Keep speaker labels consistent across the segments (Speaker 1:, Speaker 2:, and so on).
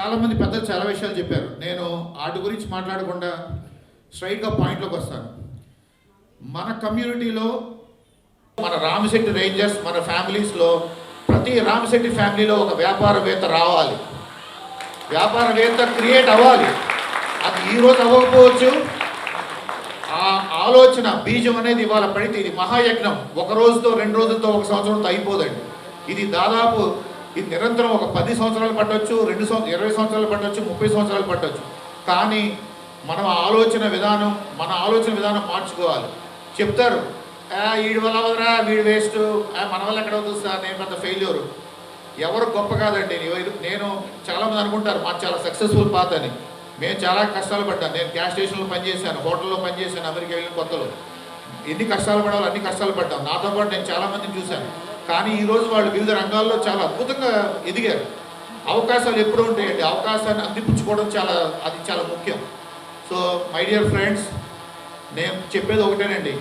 Speaker 1: చాలామంది పెద్దలు చాలా విషయాలు చెప్పారు. నేను వాటి గురించి మాట్లాడకుండా స్ట్రైట్గా పాయింట్లోకి వస్తాను. మన కమ్యూనిటీలో మన రామశెట్టి రేంజర్స్ మన ఫ్యామిలీస్లో ప్రతి రామశెట్టి ఫ్యామిలీలో ఒక వ్యాపారవేత్త రావాలి. వ్యాపారవేత్త క్రియేట్ అవ్వాలి. అది ఈరోజు అవ్వకపోవచ్చు. ఆ ఆలోచన బీజం అనేది ఇవాళ పడితే ఇది మహాయజ్ఞం. ఒక రోజుతో రెండు రోజులతో ఒక సంవత్సరంతో అయిపోదండి. ఇది దాదాపు ఇది నిరంతరం ఒక పది సంవత్సరాలు పట్టొచ్చు రెండు సంవత్సరం ఇరవై సంవత్సరాలు పట్టొచ్చు ముప్పై సంవత్సరాలు పట్టొచ్చు. కానీ మనం ఆలోచన విధానం మన ఆలోచన విధానం మార్చుకోవాలి. చెప్తారు వీడి వల్ల అవదురా వీడు వేస్ట్. మన వల్ల ఎక్కడ అవుతుంది సార్? నేను పెద్ద ఫెయిల్యూర్. ఎవరు గొప్ప కాదండి. నేను- చాలామంది అనుకుంటారు మాకు చాలా సక్సెస్ఫుల్ పాత్ అని. మేము చాలా కష్టాలు పడ్డాను నేను గ్యాస్ స్టేషన్లో పనిచేశాను హోటల్లో పనిచేశాను అమెరికా వెళ్ళిన కొత్తలో. ఎన్ని కష్టాలు పడాలో అన్ని కష్టాలు పడ్డాం. నాతో పాటు నేను చాలా మందిని చూశాను. కానీ ఈరోజు వాళ్ళు వివిధ రంగాల్లో చాలా అద్భుతంగా ఎదిగారు. అవకాశాలు ఎప్పుడు ఉంటాయండి. అవకాశాన్ని అందిపుచ్చుకోవడం చాలా అది చాలా ముఖ్యం. సో మై డియర్ ఫ్రెండ్స్ నేను చెప్పేది ఒకటేనండి.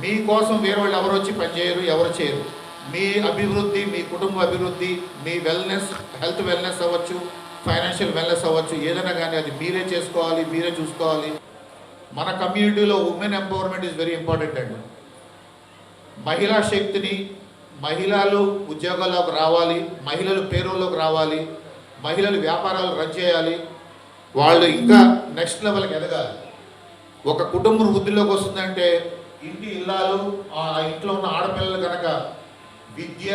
Speaker 1: మీకోసం వేరే వాళ్ళు ఎవరు వచ్చి పనిచేయరు ఎవరు చేయరు. మీ అభివృద్ధి మీ కుటుంబ అభివృద్ధి మీ వెల్నెస్ హెల్త్ వెల్నెస్ అవ్వచ్చు ఫైనాన్షియల్ వెల్నెస్ అవ్వచ్చు ఏదైనా కానీ అది మీరే చేసుకోవాలి మీరే చూసుకోవాలి. మన కమ్యూనిటీలో women empowerment is very important అండి. మహిళా శక్తిని మహిళలు ఉద్యోగాల్లోకి రావాలి మహిళలు పేరులోకి రావాలి మహిళలు వ్యాపారాలు రన్ చేయాలి. వాళ్ళు ఇంకా నెక్స్ట్ లెవెల్కి ఎదగాలి. ఒక కుటుంబం వృద్ధిలోకి వస్తుందంటే ఇంటి ఇల్లాలు ఆ ఇంట్లో ఉన్న ఆడపిల్లలు కనుక విద్య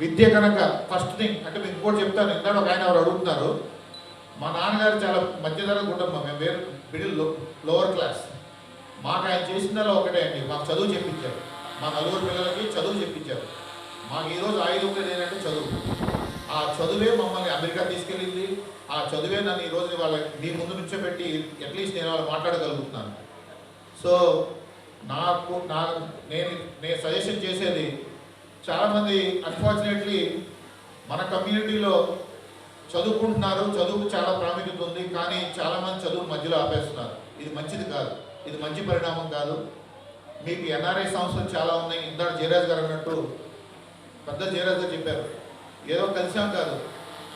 Speaker 1: విద్య కనుక ఫస్ట్ థింగ్ అంటే మీకు ఇంకోటి చెప్తాను ఇందాక ఒక ఆయన ఎవరు అడుగుతున్నారు మా నాన్నగారు చాలా మధ్యతరగతి కుటుంబం మేము వేరు మిడిల్ లోవర్ క్లాస్ మాకు ఆయన చేసిన ఒకటే అండి మాకు చదువు చెప్పించారు. మా నలుగురు పిల్లలకి చదువు చెప్పించారు. మాకు ఈరోజు ఆయుధం ఉండేది ఏంటంటే చదువు. ఆ చదువే మమ్మల్ని అమెరికా తీసుకెళ్ళింది. ఆ చదువే నన్ను ఈరోజు వాళ్ళ మీ ముందు నుంచోబెట్టి అట్లీస్ట్ నేను వాళ్ళు మాట్లాడగలుగుతున్నాను. సో నాకు నా నేను నేను సజెషన్ చేసేది చాలామంది అన్ఫార్చునేట్లీ మన కమ్యూనిటీలో చదువుకుంటున్నారు. చదువుకు చాలా ప్రాముఖ్యత ఉంది. కానీ చాలామంది చదువు మధ్యలో ఆపేస్తున్నారు. ఇది మంచిది కాదు. ఇది మంచి పరిణామం కాదు. మీకు ఎన్ఆర్ఐ సంస్థలు చాలా ఉన్నాయి. ఇందాక జయరాజ్ గారు అన్నట్టు పెద్ద జయరాజ్ గారు చెప్పారు. ఏదో కలిసాం కాదు.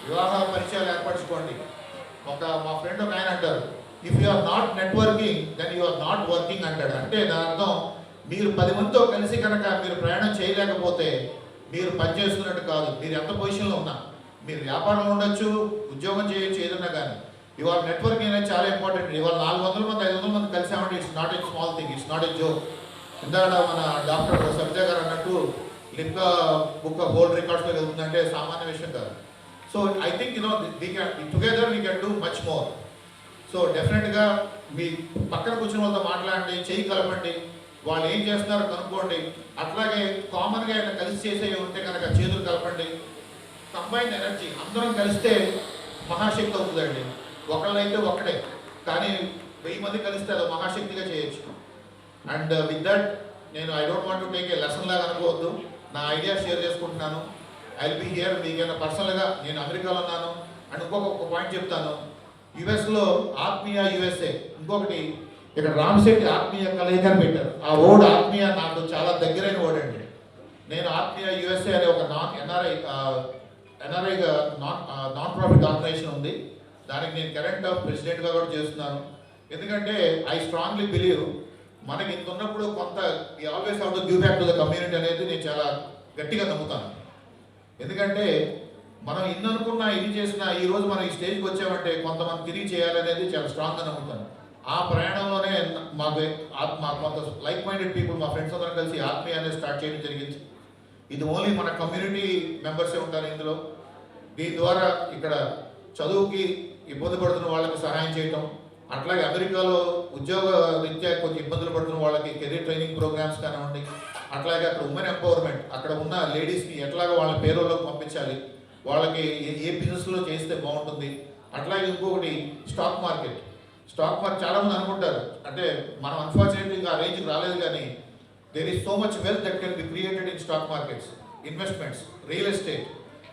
Speaker 1: వివాహ పరిచయాలు ఏర్పరచుకోండి. ఒక మా ఫ్రెండ్ ఒక ఆయన అంటారు. If you are not networking then you are not working అంటాడు. అంటే దాని అర్థం మీరు పది మందితో కలిసి కనుక మీరు ప్రయాణం చేయలేకపోతే మీరు పనిచేస్తున్నట్టు కాదు. మీరు ఎంత పొజిషన్లో ఉన్నా. మీరు వ్యాపారంలో ఉండొచ్చు ఉద్యోగం చేయొచ్చు ఏదన్నా కానీ. ఇవాళ నెట్వర్కింగ్ అనేది చాలా ఇంపార్టెంట్. ఇవాళ నాలుగు వందల మంది ఐదు వందల మంది కలిసామంటే it's not a small thing it's not a joke ఇందాక మన డాక్టర్ సబ్జా గారు అన్నట్టు లింకా బుక్ ఆఫ్ వరల్డ్ రికార్డ్స్లో వెళ్తుందంటే సామాన్య విషయం కాదు. So I think you know we can together we can do much more so డెఫినెట్గా మీ పక్కన కూర్చుని వాళ్ళతో మాట్లాడండి చేయి కలపండి. వాళ్ళు ఏం చేస్తున్నారో కనుక్కోండి. అట్లాగే కామన్గా ఆయన కలిసి చేసేవి ఉంటే కనుక చేతులు కలపండి. కంబైన్ ఎనర్జీ అందరం కలిస్తే మహాశక్తి అవుతుందండి. ఒకళ్ళైతే ఒక్కడే కానీ వెయ్యి మంది కలిస్తే అది మహాశక్తిగా చేయొచ్చు. అండ్ విత్ దట్ నేను I don't want to take a lesson లాగా అనుకోవద్దు. నా ఐడియా షేర్ చేసుకుంటున్నాను. ఐ బి హియర్ మీకైనా పర్సనల్గా నేను అమెరికాలో ఉన్నాను. అండ్ ఇంకొక ఒక పాయింట్ చెప్తాను. యుఎస్లో ఆత్మీయ యుఎస్ఏ ఇంకొకటి ఇక్కడ రామశెట్టి ఆత్మీయ కలయిక అని పెట్టారు. ఆ ఓడ్ ఆత్మీయ నాకు చాలా దగ్గరైన వర్డ్ అండి. నేను ఆత్మీయ యుఎస్ఏ అనే ఒక non NRI NRI non non profit organisation ఉంది. దానికి నేను కరెంట్ ప్రెసిడెంట్గా కూడా చేస్తున్నాను. ఎందుకంటే ఐ స్ట్రాంగ్లీ బిలీవ్ మనకి ఇంత ఉన్నప్పుడు కొంత ఈ always how to give back to the community అనేది నేను చాలా గట్టిగా నమ్ముతాను. ఎందుకంటే మనం ఇన్ని అనుకున్నా ఇది చేసినా ఈ రోజు మనం ఈ స్టేజ్కి వచ్చామంటే కొంతమంది తిరిగి చేయాలనేది చాలా స్ట్రాంగ్గా నమ్ముతాను. ఆ ప్రయాణంలోనే మాకు ఆత్మ మా కొంత లైక్ మైండెడ్ పీపుల్ మా ఫ్రెండ్స్ అందరం కలిసి ఆత్మీయ అనేది స్టార్ట్ చేయడం జరిగింది. ఇది ఓన్లీ మన కమ్యూనిటీ మెంబర్సే ఉంటారు ఇందులో. దీని ద్వారా ఇక్కడ చదువుకి ఇబ్బంది పడుతున్న వాళ్ళకి సహాయం చేయటం అట్లాగే అమెరికాలో ఉద్యోగ రీత్యా కొంచెం ఇబ్బందులు పడుతున్న వాళ్ళకి కెరీర్ ట్రైనింగ్ ప్రోగ్రామ్స్ కానివ్వండి అట్లాగే అక్కడ ఉమెన్ ఎంపవర్మెంట్ అక్కడ ఉన్న లేడీస్ని ఎట్లాగ వాళ్ళ పేరులోకి పంపించాలి. వాళ్ళకి ఏ- ఏ బిజినెస్లో చేస్తే బాగుంటుంది. అట్లాగే ఇంకొకటి స్టాక్ మార్కెట్ స్టాక్ మార్కెట్ చాలామంది అనుకుంటారు. అంటే మనం అన్ఫార్చునేట్లీ ఆ రేంజ్కి రాలేదు కానీ there is so much wealth that can be created in stock markets investments real estate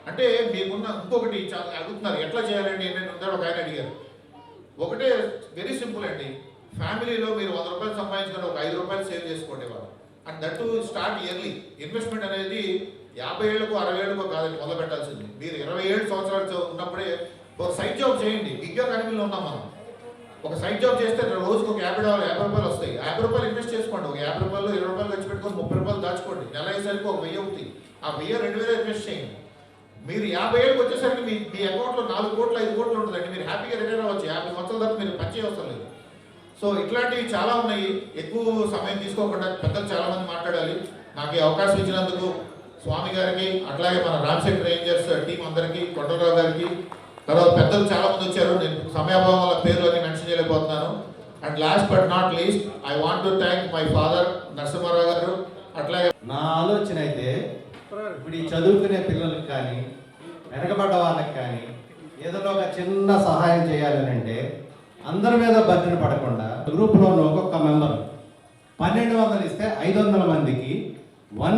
Speaker 1: అంటే మీకున్న ఇంకొకటి చాలా అడుగుతున్నారు ఎట్లా చేయాలండి? నేను ఉందో ఒక ఆయన అడిగారు. ఒకటే సింపుల్ అండి. ఫ్యామిలీలో మీరు వంద రూపాయలు సంపాదించుకుని ఒక ఐదు రూపాయలు సేవ్ చేసుకోండి వాళ్ళు. And that to start early investment అనేది యాభై ఏళ్ళకు అరవై ఏళ్ళకు కాదు మొదలు పెట్టాల్సింది. మీరు ఇరవై ఏడు సంవత్సరాలు ఉన్నప్పుడే ఒక సైడ్ జాబ్ చేయండి. బిగ్ అకాడమీలో ఉన్నాం మనం. ఒక సైడ్ జాబ్ చేస్తే రోజుకు ఒక యాభై డాలర్ యాభై రూపాయలు వస్తాయి. యాభై రూపాయలు ఇన్వెస్ట్ చేసుకోండి. ఒక యాభై రూపాయలు ఇరవై రూపాయలు ఖర్చు పెట్టుకొని ముప్పై రూపాయలు దాచుకోండి. నెల అయ్యేసరికి ఒక వెయ్యి అవుతుంది ఆ వెయ్యి రెండు వేలు ఇన్వెస్ట్ చేయండి. మీరు యాభై ఏళ్ళకి వచ్చేసరికి మీ మీ అకౌంట్లో నాలుగు కోట్లు ఐదు కోట్లు ఉంటుందండి. మీరు హ్యాపీగా రిటైర్ అవ్వచ్చు. యాభై సంవత్సరాల తర్వాత మీరు పని అవసరం లేదు. సో ఇట్లాంటివి చాలా ఉన్నాయి. ఎక్కువ సమయం తీసుకోకుండా పెద్దలు చాలా మంది మాట్లాడాలి. నాకు ఈ అవకాశం ఇచ్చినందుకు స్వామి గారికి అట్లాగే మన రామశెట్టి రేంజర్స్ టీం అందరికీ కొండలరావు గారికి తర్వాత పెద్దలు చాలా మంది వచ్చారు. నేను సమయాభావం వల్ల పేర్లు అన్ని మెన్షన్ చేయలేకపోతున్నాను. And last but not least I want to thank my father Narasimharao గారు. అట్లాగే
Speaker 2: నా ఆలోచన అయితే ఇప్పుడు ఈ చదువుకునే పిల్లలకు కానీ వెనకబడ్డ వాళ్ళకి కానీ ఏదైనా ఒక చిన్న సహాయం చేయాలని అంటే అందరి మీద బర్జన పడకుండా గ్రూప్లో ఉన్న ఒక్కొక్క మెంబర్ పన్నెండు వందలు ఇస్తే ఐదు వందల మందికి వన్